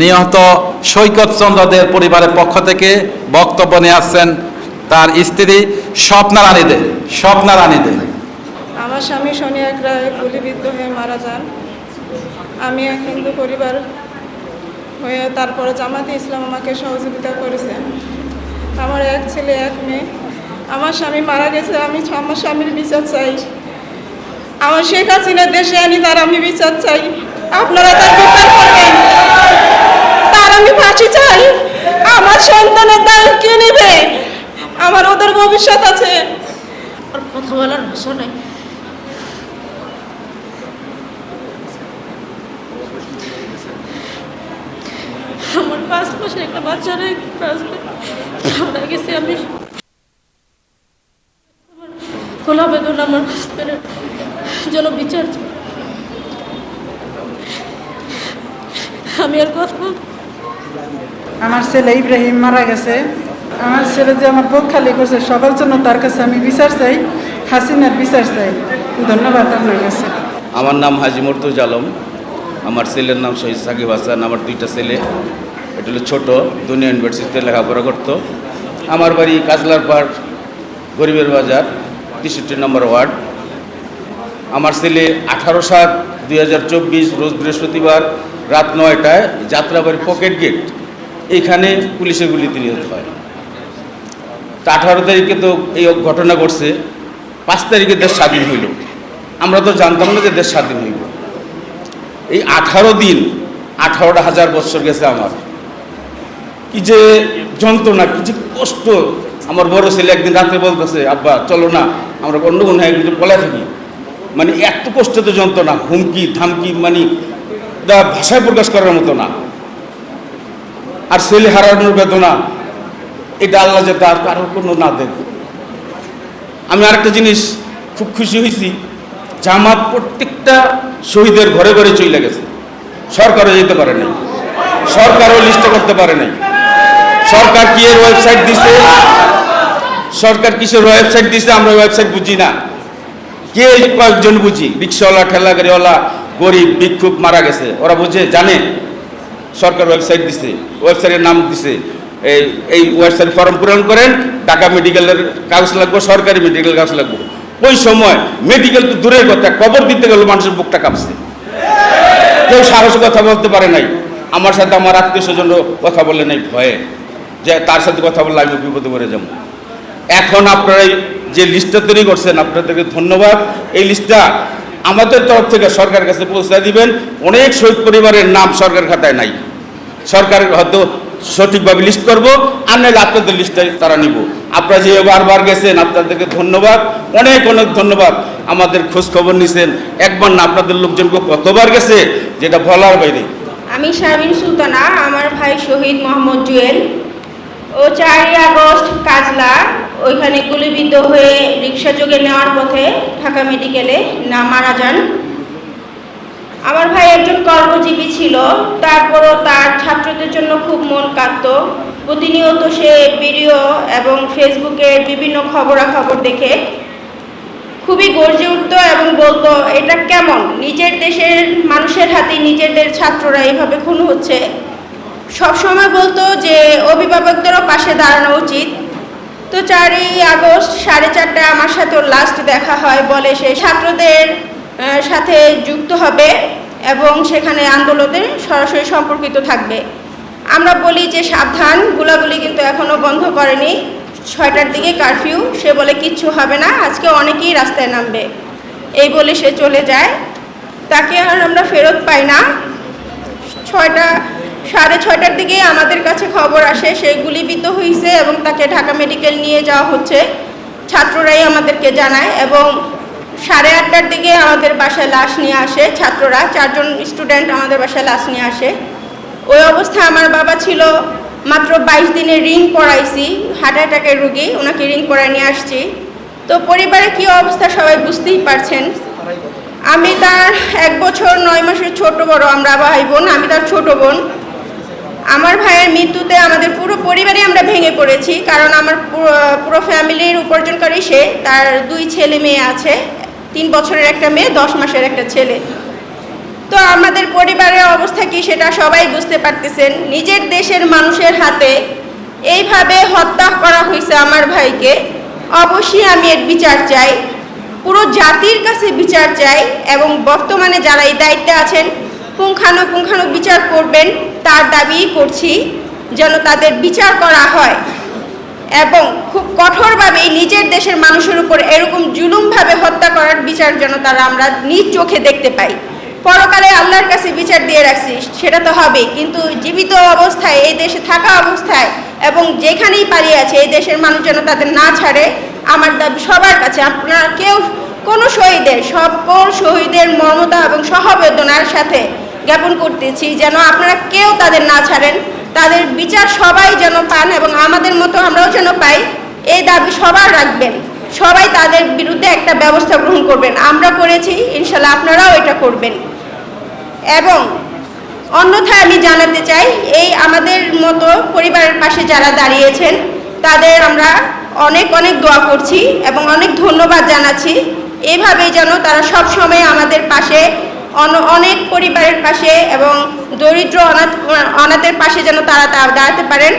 নিহত সৈকত চন্দ্রদের পরিবারের পক্ষ থেকে বক্তব্য নিয়ে আসছেন তার স্ত্রী স্বপ্না রানী দে স্বপ্না রানী দে আমার স্বামী এক রায় গুলিবিদ্ধ হয়ে মারা যান। আমি এক হিন্দু পরিবার হয়ে তারপরে জামাতে ইসলাম আমাকে সহযোগিতা করেছে। আমার এক ছেলে, এক মেয়ে। আমার স্বামী মারা গেছে, আমি আমার স্বামীর বিচার চাই। আমার শেখ হাসিনা দেশে আনি, তার আমি বিচার চাই। আপনারা তার বিচার করবেন। আমি ফাঁসি চাই। আমার সন্তানের দায় কে নেবে? আমার ওদের ভবিষ্যৎ আছে। কথা বলার ভাষা আমার পাঁচ মাসের একটা বাচ্চা রে মারা গেছে আমি। খোলা বেদন আমার হাজবেন্ডের জন্য বিচার আমি আর কথা আমার ছেলে ইব্রাহিম মারা গেছে। আমার ছেলে যে আমার বুক খালি করছে, সবার জন্য তার কাছে আমি বিচার চাই, হাসিনার বিচার চাই। ধন্যবাদ আপনার কাছে। আমার নাম হাজি মর্তুজ আলম। আমার ছেলের নাম শহীদ সাকিব হাসান, আমার দুইটা ছেলে। এটা হলো ছোটো, দুনিয়া ইউনিভার্সিটিতে লেখাপড়া করতো। আমার বাড়ি কাজলার পাড় গরিবের বাজার, তেষট্টি নম্বর ওয়ার্ড। আমার ছেলে আঠারো সাত দুই হাজার চব্বিশ, রোজ বৃহস্পতিবার রাত নয়টায় যাত্রাবাড়ি পকেট গেট। এখানে পুলিশের গুলিতে নিহত হয়। তা আঠারো তারিখে তো এই ঘটনা ঘটছে। পাঁচ তারিখে দেশ স্বাধীন হইল। আমরা তো জানতাম না যে দেশ স্বাধীন হইব। এই আঠারো দিন, আঠারোটা হাজার বছর গেছে আমার। কি যে যন্ত্রণা, কি যে কষ্ট। আমার বড় ছেলে একদিন রাত্রে বলতেছে, আব্বা, চলো না, আমরা অন্য কোনো একদিন পলে থাকি। মানে এত কষ্ট তো যন্ত্রণা, হুমকি, ধামকি মানে ভাষায় প্রকাশ করার মতো না। আর ছেলে হারানোর বেদনা, এটা আল্লাহ যে তার কারোর কোনো না দেখ আমি আরেকটা জিনিস খুব খুশি হয়েছি, জামাত প্রত্যেকটা শহীদের ঘরে ঘরে চলে গেছে। সরকারও যেতে পারে নাই, সরকারও লিস্ট করতে পারে নাই। সরকার কি এর ওয়েবসাইট দিছে? সরকার কিসের ওয়েবসাইট দিছে? আমরা ওয়েবসাইট বুঝি না। কে কয়েকজন বুঝি? রিক্সাওয়ালা ঠেলা গাড়িওয়ালা গরিব, ভিক্ষুক মারা গেছে। ওরা বুঝে, জানে। সরকার ওয়েবসাইট দিছে। ওয়েবসাইটের নাম দিছে। এই এই ওয়েবসাইট ফর্ম পূরণ করেন, ঢাকা মেডিকেলের কাগজ লাগবে, সরকারি মেডিকেল কাগজ লাগবে। ওই সময় মেডিকেল তো দূরের কথা, কবর দিতে গেলে মানুষের বুকটা কাঁপছে। কেউ সাহস কথা বলতে পারে নাই। আমার সাথে আমার আত্মীয় স্বজন কথা বলে নাই, ভয়ে। যে তার সাথে কথা বললে আমি বিপদে পড়ে যাব। এখন আপনারা যে লিস্টটা তৈরি করছেন, আপনাদেরকে ধন্যবাদ। এই লিস্টটা আমাদের তরফ থেকে সরকারের কাছে পৌঁছে দিবেন। অনেক শহীদ পরিবারের নাম সরকার খাতায় নাই। সরকার হয়তো সঠিকভাবে লিস্ট করব, আর নাহলে আপনাদের লিস্টটা তারা নিব। আপনারা যে বারবার গেছেন, আপনাদেরকে ধন্যবাদ। অনেক অনেক ধন্যবাদ। আমাদের খোঁজ খবর নিছেন। একবার না, আপনাদের লোকজনকে কতবার গেছে, যেটা বলার বাইরে। আমি শারমিন সুলতানা, আমার ভাই শহীদ মোহাম্মদ জুয়েল। ও চারই আগস্ট কাজলা। ওইখানে গুলিবিদ্ধ হয়ে রিক্সা যোগে নেওয়ার পথে ঢাকা মেডিকেলে না মারা যান। আমার ভাই একজন কর্মজীবী ছিল, তারপরও তার ছাত্রদের জন্য খুব মন কাঁদত। প্রতিনিয়ত সে ভিডিও এবং ফেসবুকের বিভিন্ন খবরাখবর দেখে খুবই গর্জে উঠতো এবং বলতো, এটা কেমন? নিজের দেশের মানুষের হাতে নিজেদের ছাত্ররা এইভাবে খুন হচ্ছে? সবসময় বলতো যে, অভিভাবকদেরও পাশে উচিত তো চারই আগস্ট সাড়ে চারটায় আমার সাথে ওর লাস্ট দেখা হয় বলে সে ছাত্রদের সাথে যুক্ত হবে এবং সেখানে আন্দোলনে সরাসরি সম্পর্কিত থাকবে। আমরা বলি যে সাবধান, গুলাগুলি কিন্তু এখনও বন্ধ করেনি। ছয়টার দিকে কারফিউ সে বলে কিচ্ছু হবে না, আজকে অনেকেই রাস্তায় নামবে। এই বলে সে চলে যায়। তাকে আর আমরা ফেরত পাই না। ছয়টা সাড়ে ছয়টার দিকে আমাদের কাছে খবর আসে, সে গুলিবিদ্ধ হয়েছে এবং তাকে ঢাকা মেডিকেল নিয়ে যাওয়া হচ্ছে। ছাত্ররাই আমাদেরকে জানায় এবং সাড়ে আটটার দিকে আমাদের বাসায় লাশ নিয়ে আসে ছাত্ররা। চারজন স্টুডেন্ট আমাদের বাসায় লাশ নিয়ে আসে। ওই অবস্থায় আমার বাবা ছিল মাত্র বাইশ দিনে রিং পড়াইছি হার্ট অ্যাটাকের রুগী, ওনাকে রিং পড়ায় নিয়ে আসছি। তো পরিবারে কী অবস্থা সবাই বুঝতেই পারছেন। আমি তার এক বছর, নয় মাসের ছোট বড়, আমরা ভাই বোন, আমি তার ছোট বোন। আমার ভাইয়ের মৃত্যুতে আমাদের পুরো পরিবারে আমরা ভেঙে পড়েছি, কারণ আমার পুরো- ফ্যামিলির উপার্জনকারী সে, তার দুই ছেলে মেয়ে আছে, তিন বছরের একটা মেয়ে, দশ মাসের একটা ছেলে। তো আমাদের পরিবারের অবস্থা কি সেটা সবাই বুঝতে পারতেছেন। নিজের দেশের মানুষের হাতে এইভাবে হত্যা করা হয়েছে আমার ভাইকে। অবশ্যই আমি এর বিচার চাই। পুরো জাতির কাছে বিচার চাই এবং বর্তমানে যারা এই দায়িত্বে আছেন পুঙ্খানুপুঙ্খানু বিচার করবেন, তার দাবি করছি যেন তাদের বিচার করা হয়। এবং খুব কঠোরভাবে নিজের দেশের মানুষের উপর এরকম জুলুমভাবে হত্যা করার বিচার যেন তারা আমরা নিজ চোখে দেখতে পাই। পরকালে আল্লাহর কাছে বিচার দিয়ে রাখছি, সেটা তো হবে কিন্তু জীবিত অবস্থায়, এই দেশে থাকা অবস্থায় এবং যেখানেই পালিয়ে আছে, এই দেশের মানুষ যেন তাদের না ছাড়ে, আমার দাবি সবার কাছে। আপনারা কেউ কোনো শহীদের, সকল শহীদের মর্মতা এবং সহবেদনার সাথে জ্ঞাপন করতেছি যেন আপনারা কেউ তাদের না ছাড়েন। তাদের বিচার সবাই যেন পান এবং আমাদের মতো আমরাও যেন পাই, এই দাবি সবার রাখবেন। সবাই তাদের বিরুদ্ধে একটা ব্যবস্থা গ্রহণ করবেন। আমরা করেছি, ইনশাল্লাহ আপনারাও এটা করবেন। এবং অন্যথায় আমি জানাতে চাই, এই আমাদের মতো পরিবারের পাশে যারা দাঁড়িয়েছেন, তাদের আমরা অনেক অনেক দোয়া করছি এবং অনেক ধন্যবাদ জানাচ্ছি। এভাবেই যেন তারা সব সময় আমাদের পাশে অনেক পরিবারের পাশে এবং দরিদ্র অনাথ, অনাথের পাশে যেন তারা দাঁড়াতে পারেন,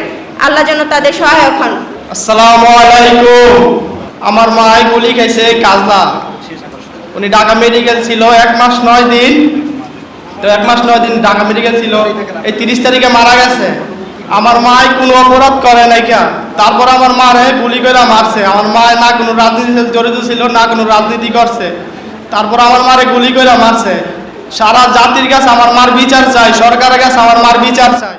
আল্লাহ যেন তাদের সহায়ক হন। আসসালামু আলাইকুম। আমার মায় গুলি খাইছে কাজলা উনি ঢাকা মেডিকেল ছিল, এক মাস নয় দিন। তো এক মাস নয় দিন ঢাকা মেডিকেল ছিল। এই তিরিশ তারিখে মারা গেছে। আমার মাই কোনো অপরাধ করে নাই কা। তারপর আমার মারে গুলি করে মারছে। আমার মায় না কোনো রাজনীতিতে জড়িত ছিল, না কোনো রাজনীতি করছে। তারপর আমার মারে গুলি করে মারছে। সারা জাতির কাছে আমার মার বিচার চাই সরকারের কাছে আমার মার বিচার চাই।